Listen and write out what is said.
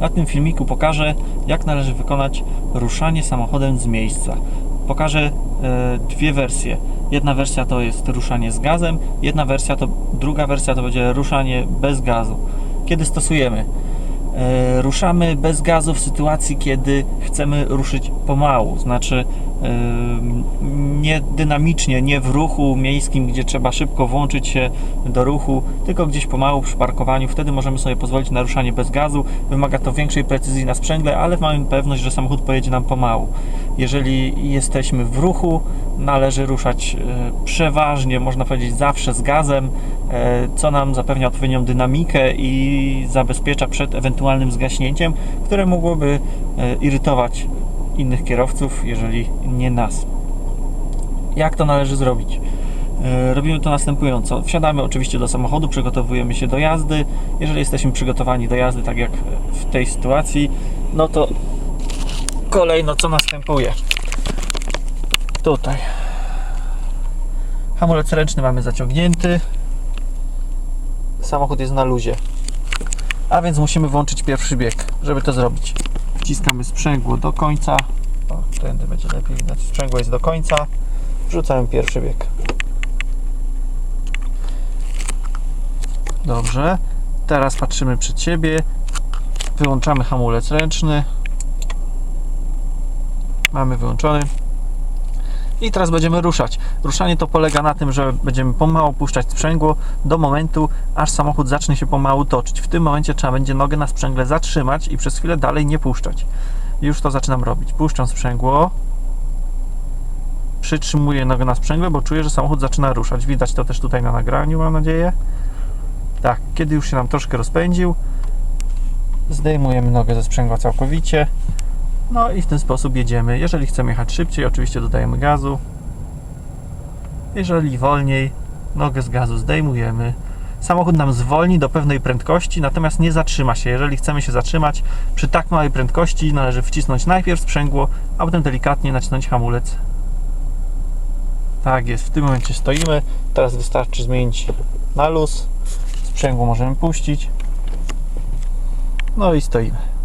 Na tym filmiku pokażę, jak należy wykonać ruszanie samochodem z miejsca. Pokażę e, dwie wersje. Jedna wersja to jest ruszanie z gazem, jedna wersja to, druga wersja to będzie ruszanie bez gazu. Kiedy stosujemy? E, ruszamy bez gazu w sytuacji, kiedy chcemy ruszyć pomału, znaczy e, nie dynamicznie, nie w ruchu miejskim, gdzie trzeba szybko włączyć się do ruchu, tylko gdzieś pomału przy parkowaniu. Wtedy możemy sobie pozwolić na ruszanie bez gazu. Wymaga to większej precyzji na sprzęgle, ale mamy pewność, że samochód pojedzie nam pomału. Jeżeli jesteśmy w ruchu, należy ruszać e, przeważnie, można powiedzieć zawsze z gazem, e, co nam zapewnia odpowiednią dynamikę i zabezpiecza przed ewentualnym zgaśnięciem, które mogłoby e, irytować innych kierowców, jeżeli nie nas. Jak to należy zrobić? Robimy to następująco. Wsiadamy oczywiście do samochodu, przygotowujemy się do jazdy. Jeżeli jesteśmy przygotowani do jazdy, tak jak w tej sytuacji, no to kolejno co następuje? Tutaj. Hamulec ręczny mamy zaciągnięty. Samochód jest na luzie. A więc musimy włączyć pierwszy bieg, żeby to zrobić. Wciskamy sprzęgło do końca. O, tędy będzie lepiej widać. Sprzęgło jest do końca. Wrzucamy pierwszy bieg. Dobrze. Teraz patrzymy przed siebie. Wyłączamy hamulec ręczny. Mamy wyłączony. I teraz będziemy ruszać. Ruszanie to polega na tym, że będziemy pomału puszczać sprzęgło do momentu, aż samochód zacznie się pomału toczyć. W tym momencie trzeba będzie nogę na sprzęgle zatrzymać i przez chwilę dalej nie puszczać. Już to zaczynam robić. Puszczam sprzęgło. Przytrzymuję nogę na sprzęgle, bo czuję, że samochód zaczyna ruszać. Widać to też tutaj na nagraniu, mam nadzieję. Tak, kiedy już się nam troszkę rozpędził, zdejmujemy nogę ze sprzęgła całkowicie. No i w ten sposób jedziemy. Jeżeli chcemy jechać szybciej, oczywiście dodajemy gazu. Jeżeli wolniej, nogę z gazu zdejmujemy. Samochód nam zwolni do pewnej prędkości, natomiast nie zatrzyma się. Jeżeli chcemy się zatrzymać przy tak małej prędkości, należy wcisnąć najpierw sprzęgło, a potem delikatnie nacisnąć hamulec. Tak jest, w tym momencie stoimy. Teraz wystarczy zmienić na luz. Sprzęgło możemy puścić. No i stoimy.